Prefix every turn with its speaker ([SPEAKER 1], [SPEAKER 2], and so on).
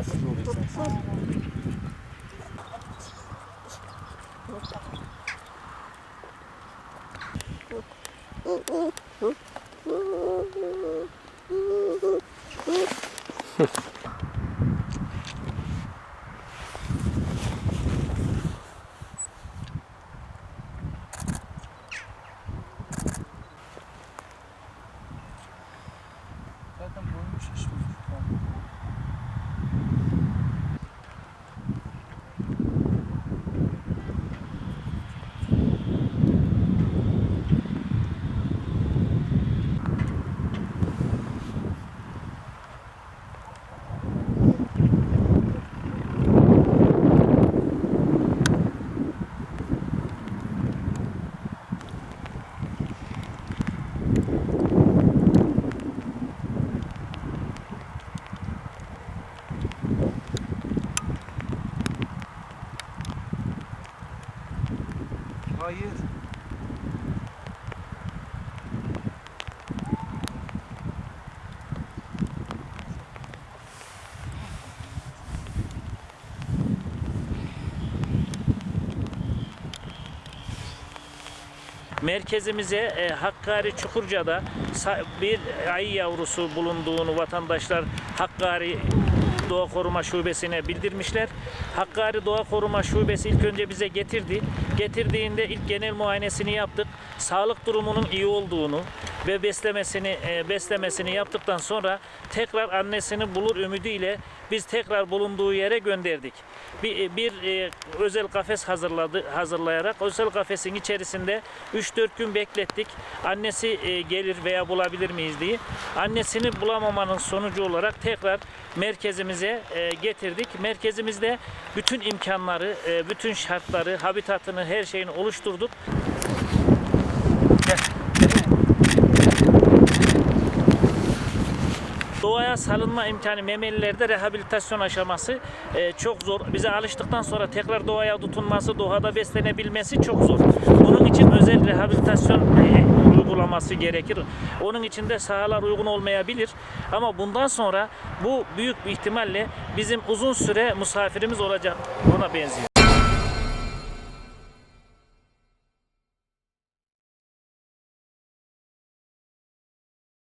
[SPEAKER 1] esas flores así.
[SPEAKER 2] Поэтому лучше шутить. Oh, yes.
[SPEAKER 3] Merkezimize e, Hakkari Çukurca'da bir ayı yavrusu bulunduğunu vatandaşlar Hakkari Doğa Koruma Şubesi'ne bildirmişler. Hakkari Doğa Koruma Şubesi ilk önce bize getirdi. Getirdiğinde ilk genel muayenesini yaptık. Sağlık durumunun iyi olduğunu ve beslemesini e, beslemesini yaptıktan sonra tekrar annesini bulur ümidiyle biz tekrar bulunduğu yere gönderdik. Bir, bir e, özel kafes hazırladı hazırlayarak özel kafesin içerisinde 3-4 gün beklettik. Annesi e, gelir veya bulabilir miyiz diye. Annesini bulamamanın sonucu olarak tekrar merkezimize e, getirdik. Merkezimizde bütün imkanları, e, bütün şartları, habitatını, her şeyini oluşturduk. Doğaya salınma imkanı memelilerde rehabilitasyon aşaması e, çok zor. Bize alıştıktan sonra tekrar doğaya tutunması, doğada beslenebilmesi çok zor. Bunun için özel rehabilitasyon e, uygulaması gerekir. Onun için de sahalar uygun olmayabilir. Ama bundan sonra bu büyük bir ihtimalle bizim uzun süre misafirimiz olacak. Buna benziyor.